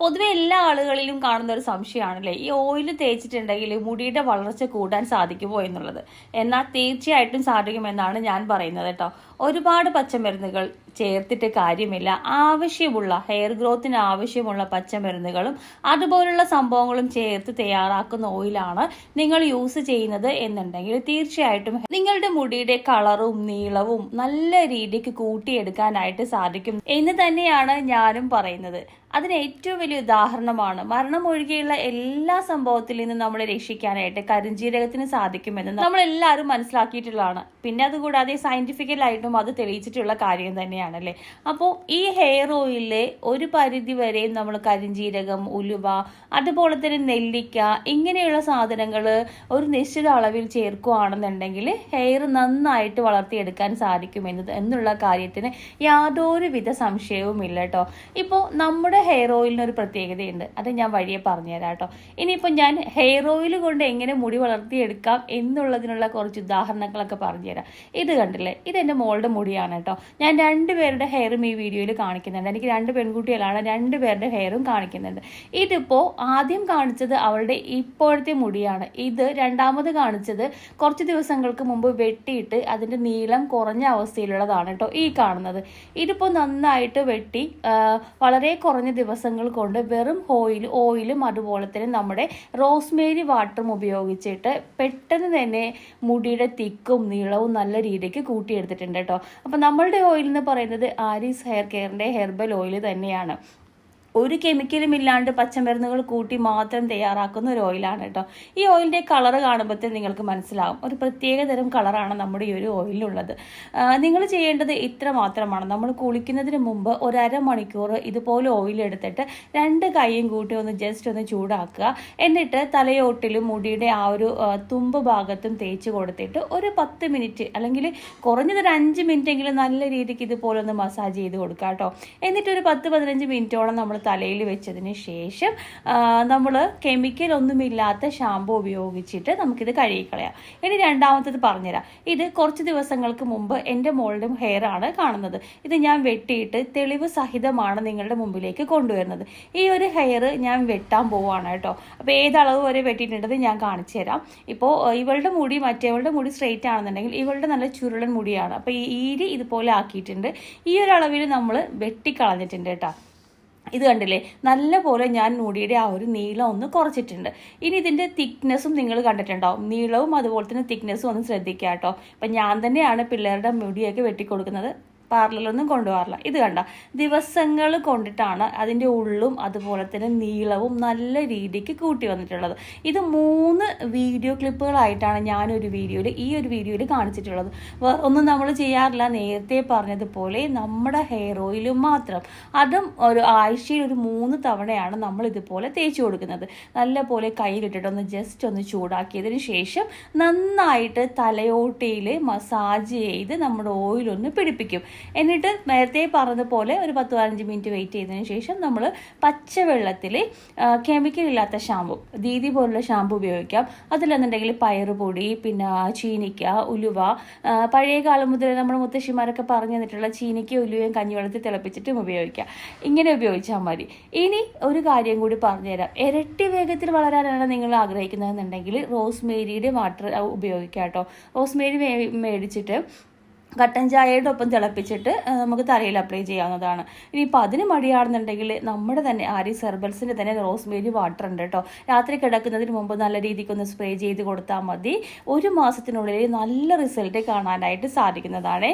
പൊതുവെ എല്ലാ ആളുകളിലും കാണുന്ന ഒരു സംശയമാണല്ലേ? ഈ ഓയിൽ തേച്ചിട്ടുണ്ടെങ്കിൽ മുടിയുടെ വളർച്ച കൂടാൻ സാധിക്കുമോ എന്നുള്ളത്. എന്നാൽ തീർച്ചയായിട്ടും സാധിക്കുമെന്നാണ് ഞാൻ പറയുന്നത് കേട്ടോ. ഒരുപാട് പച്ചമരുന്നുകൾ ചേർത്തിട്ട് കാര്യമില്ല. ആവശ്യമുള്ള ഹെയർ ഗ്രോത്തിന് ആവശ്യമുള്ള പച്ചമരുന്നുകളും അതുപോലുള്ള സംഭവങ്ങളും ചേർത്ത് തയ്യാറാക്കുന്ന ഓയിലാണ് നിങ്ങൾ യൂസ് ചെയ്യുന്നത് എന്നുണ്ടെങ്കിൽ തീർച്ചയായിട്ടും നിങ്ങളുടെ മുടിയുടെ കളറും നീളവും നല്ല രീതിക്ക് കൂട്ടിയെടുക്കാനായിട്ട് സാധിക്കും എന്ന് തന്നെയാണ് ഞാനും പറയുന്നത്. അതിന് ഏറ്റവും വലിയ ഉദാഹരണമാണ് മരണം ഒഴികെയുള്ള എല്ലാ സംഭവത്തിൽ നിന്നും നമ്മളെ രക്ഷിക്കാനായിട്ട് കരിഞ്ജീരകത്തിന് സാധിക്കുമെന്ന് നമ്മൾ എല്ലാവരും മനസ്സിലാക്കിയിട്ടുള്ളതാണ്. പിന്നെ അതുകൂടാതെ സയന്റിഫിക്കലായിട്ടും അത് തെളിയിച്ചിട്ടുള്ള കാര്യം തന്നെയാണല്ലേ? അപ്പോൾ ഈ ഹെയർ ഓയിൽ ഒരു പരിധി വരെ നമ്മൾ കരിഞ്ജീരകം ഉലുവ അതുപോലെ തന്നെ നെല്ലിക്ക ഇങ്ങനെയുള്ള സാധനങ്ങൾ ഒരു നിശ്ചിത അളവിൽ ചേർക്കുകയാണെന്നുണ്ടെങ്കിൽ ഹെയർ നന്നായിട്ട് വളർത്തിയെടുക്കാൻ സാധിക്കുമെന്ന് എന്നുള്ള കാര്യത്തിന് യാതൊരുവിധ സംശയവും ഇല്ല കേട്ടോ. ഇപ്പോൾ നമ്മുടെ ഹെയർ ഓയിലിന് ഒരു പ്രത്യേകതയുണ്ട്. അത് ഞാൻ വഴിയെ പറഞ്ഞുതരാം കേട്ടോ. ഇനിയിപ്പോൾ ഞാൻ ഹെയർ ഓയിൽ കൊണ്ട് എങ്ങനെ മുടി വളർത്തിയെടുക്കാം എന്നുള്ളതിനുള്ള കുറച്ച് ഉദാഹരണങ്ങളൊക്കെ പറഞ്ഞുതരാം. ഇത് കണ്ടില്ലേ? ഇത് എന്റെ മോളുടെ മുടിയാണ് കേട്ടോ. ഞാൻ രണ്ടുപേരുടെ ഹെയറും ഈ വീഡിയോയിൽ കാണിക്കുന്നുണ്ട്. എനിക്ക് രണ്ട് പെൺകുട്ടികളാണ് രണ്ട് പേരുടെ ഹെയറും കാണിക്കുന്നുണ്ട്. ഇതിപ്പോൾ ആദ്യം കാണിച്ചത് അവളുടെ ഇപ്പോഴത്തെ മുടിയാണ്. ഇത് രണ്ടാമത് കാണിച്ചത് കുറച്ച് ദിവസങ്ങൾക്ക് മുമ്പ് വെട്ടിയിട്ട് അതിന്റെ നീളം കുറഞ്ഞ അവസ്ഥയിലുള്ളതാണ് കേട്ടോ ഈ കാണുന്നത്. ഇതിപ്പോൾ നന്നായിട്ട് വെട്ടി വളരെ കുറഞ്ഞ ദിവസങ്ങൾ കൊണ്ട് വെറും ഓയിൽ ഓയിലും അതുപോലെ തന്നെ നമ്മുടെ റോസ്മേരി വാട്ടറും ഉപയോഗിച്ചിട്ട് പെട്ടെന്ന് തന്നെ മുടിയുടെ തിക്കും നീളവും നല്ല രീതിക്ക് കൂട്ടിയെടുത്തിട്ടുണ്ട് കേട്ടോ. അപ്പം നമ്മളുടെ ഓയിൽ എന്ന് പറയുന്നത് ആരീസ് ഹെയർ കെയറിന്റെ ഹെർബൽ ഓയിൽ തന്നെയാണ്. ഒരു കെമിക്കലും ഇല്ലാണ്ട് പച്ചമരുന്നുകൾ കൂട്ടി മാത്രം തയ്യാറാക്കുന്ന ഒരു ഓയിലാണ് കേട്ടോ. ഈ ഓയിലിന്റെ കളർ കാണുമ്പോഴത്തേ നിങ്ങൾക്ക് മനസ്സിലാവും. ഒരു പ്രത്യേക തരം കളറാണ് നമ്മുടെ ഈ ഒരു ഓയിലുള്ളത് നിങ്ങൾ ചെയ്യേണ്ടത് ഇത്ര മാത്രമാണ്. നമ്മൾ കുളിക്കുന്നതിന് മുമ്പ് ഒരു അരമണിക്കൂർ ഇതുപോലെ ഓയിൽ എടുത്തിട്ട് രണ്ട് കൈയും കൂട്ടി ഒന്ന് ജസ്റ്റ് ഒന്ന് ചൂടാക്കുക. എന്നിട്ട് തലയോട്ടിലും മുടിയുടെ ആ ഒരു തുമ്പ് ഭാഗത്തും തേച്ച് കൊടുത്തിട്ട് ഒരു പത്ത് മിനിറ്റ് അല്ലെങ്കിൽ കുറഞ്ഞത് ഒരു അഞ്ച് മിനിറ്റ് എങ്കിലും നല്ല രീതിക്ക് ഇതുപോലെ ഒന്ന് മസാജ് ചെയ്ത് കൊടുക്കുക കേട്ടോ. എന്നിട്ട് ഒരു പത്ത് പതിനഞ്ച് മിനിറ്റോളം നമ്മൾ തലയിൽ വെച്ചതിന് ശേഷം നമ്മൾ കെമിക്കൽ ഒന്നുമില്ലാത്ത ഷാമ്പു ഉപയോഗിച്ചിട്ട് നമുക്കിത് കഴുകിക്കളയാം. ഇനി രണ്ടാമത്തത് പറഞ്ഞുതരാം. ഇത് കുറച്ച് ദിവസങ്ങൾക്ക് മുമ്പ് എന്റെ മോളുടെ ഹെയർ ആണ് കാണുന്നത്. ഇത് ഞാൻ വെട്ടിയിട്ട് തെളിവ് സഹിതമാണ് നിങ്ങളുടെ മുമ്പിലേക്ക് കൊണ്ടുവരുന്നത്. ഈ ഒരു ഹെയർ ഞാൻ വെട്ടാൻ പോവാണ് കേട്ടോ. അപ്പോൾ ഏതളവ് വരെ വെട്ടിയിട്ടുണ്ടത് ഞാൻ കാണിച്ചു തരാം. ഇപ്പോൾ ഇവളുടെ മുടി മറ്റേവളുടെ മുടി സ്ട്രെയിറ്റ് ആണെന്നുണ്ടെങ്കിൽ ഇവളുടെ നല്ല ചുരുളൻ മുടിയാണ്. അപ്പോൾ ഈ ഈരി ഇതുപോലെ ആക്കിയിട്ടുണ്ട്. ഈ ഒരു അളവിൽ നമ്മൾ വെട്ടിക്കളഞ്ഞിട്ടുണ്ട് കേട്ടോ. ഇത് കണ്ടില്ലേ? നല്ലപോലെ ഞാൻ മുടിയുടെ ആ ഒരു നീളം ഒന്ന് കുറച്ചിട്ടുണ്ട്. ഇനി ഇതിന്റെ തിക്നെസ്സും നിങ്ങൾ കണ്ടിട്ടുണ്ടാവും. നീളവും അതുപോലെ തന്നെ തിക്നെസ്സും ഒന്ന് ശ്രദ്ധിക്കുക കേട്ടോ അപ്പം ഞാൻ തന്നെയാണ് പിള്ളേരുടെ മുടിയൊക്കെ വെട്ടിക്കൊടുക്കുന്നത്. പാർലറിലൊന്നും കൊണ്ടുപോകാറില്ല. ഇത് കണ്ട? ദിവസങ്ങൾ കൊണ്ടിട്ടാണ് അതിന്റെ ഉള്ളും അതുപോലെ തന്നെ നീളവും നല്ല രീതിക്ക് കൂട്ടി വന്നിട്ടുള്ളത്. ഇത് മൂന്ന് വീഡിയോ ക്ലിപ്പുകളായിട്ടാണ് ഞാനൊരു വീഡിയോയിൽ ഈ ഒരു വീഡിയോയിൽ കാണിച്ചിട്ടുള്ളത്. ഒന്നും നമ്മൾ ചെയ്യാറില്ല. നേരത്തെ പറഞ്ഞതുപോലെ നമ്മുടെ ഹെയർ ഓയിലും മാത്രം. അതും ഒരു ആഴ്ചയിൽ ഒരു മൂന്ന് തവണയാണ് നമ്മൾ ഇതുപോലെ തേച്ച് കൊടുക്കുന്നത്. നല്ല പോലെ കയ്യിലിട്ടിട്ട് ഒന്ന് ജസ്റ്റ് ഒന്ന് ചൂടാക്കിയതിന് ശേഷം നന്നായിട്ട് തലയോട്ടയിൽ മസാജ് ചെയ്ത് നമ്മുടെ ഓയിലൊന്ന് പിടിപ്പിക്കും. എന്നിട്ട് നേരത്തെ പറഞ്ഞതുപോലെ ഒരു പത്ത് പതിനഞ്ച് മിനിറ്റ് വെയിറ്റ് ചെയ്തതിന് ശേഷം നമ്മൾ പച്ചവെള്ളത്തിൽ കെമിക്കൽ ഇല്ലാത്ത ഷാമ്പു ദീദി പോലുള്ള ഷാമ്പു ഉപയോഗിക്കാം. അതിലെന്നുണ്ടെങ്കിൽ പയറുപൊടി പിന്നെ ചീനിക്ക ഉലുവ പഴയ കാലം മുതൽ നമ്മുടെ മുത്തശ്ശിമാരൊക്കെ പറഞ്ഞു തന്നിട്ടുള്ള ചീനിക്ക ഉലുവയും കഞ്ഞിവെള്ളത്തിൽ തിളപ്പിച്ചിട്ടും ഉപയോഗിക്കാം. ഇങ്ങനെ ഉപയോഗിച്ചാൽ മതി. ഇനി ഒരു കാര്യം കൂടി പറഞ്ഞുതരാം. ഇരട്ടി വേഗത്തിൽ വളരാനാണ് നിങ്ങൾ ആഗ്രഹിക്കുന്നതെന്നുണ്ടെങ്കിൽ റോസ്മേരിയുടെ വാട്ടർ ഉപയോഗിക്കാം കേട്ടോ റോസ്മേരി മേടിച്ചിട്ട് കട്ടൻ ചായയുടെ ഒപ്പം തിളപ്പിച്ചിട്ട് നമുക്ക് തലയിൽ അപ്ലൈ ചെയ്യാവുന്നതാണ്. ഇനിയിപ്പോൾ അതിന് മടിയാണെന്നുണ്ടെങ്കിൽ നമ്മുടെ തന്നെ ആരി സെർബൽസിന്റെ തന്നെ റോസ്മേരി വാട്ടർ ഉണ്ട് കേട്ടോ. രാത്രി കിടക്കുന്നതിന് മുമ്പ് നല്ല രീതിക്കൊന്ന് സ്പ്രേ ചെയ്ത് കൊടുത്താൽ മതി. ഒരു മാസത്തിനുള്ളിൽ നല്ല റിസൾട്ട് കാണാനായിട്ട് സാധിക്കുന്നതാണേ.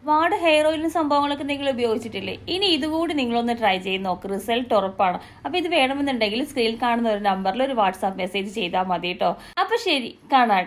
ഒരുപാട് ഹെയർ ഓയിലും സംഭവങ്ങളൊക്കെ നിങ്ങൾ ഉപയോഗിച്ചിട്ടില്ലേ? ഇനി ഇതുകൂടി നിങ്ങളൊന്ന് ട്രൈ ചെയ്ത് നോക്ക്. റിസൾട്ട് ഉറപ്പാണ്. അപ്പോൾ ഇത് വേണമെന്നുണ്ടെങ്കിൽ സ്ക്രീനിൽ കാണുന്ന ഒരു നമ്പറിൽ ഒരു വാട്സാപ്പ് മെസ്സേജ് ചെയ്താൽ മതി കേട്ടോ. അപ്പോൾ ശരി കാണാം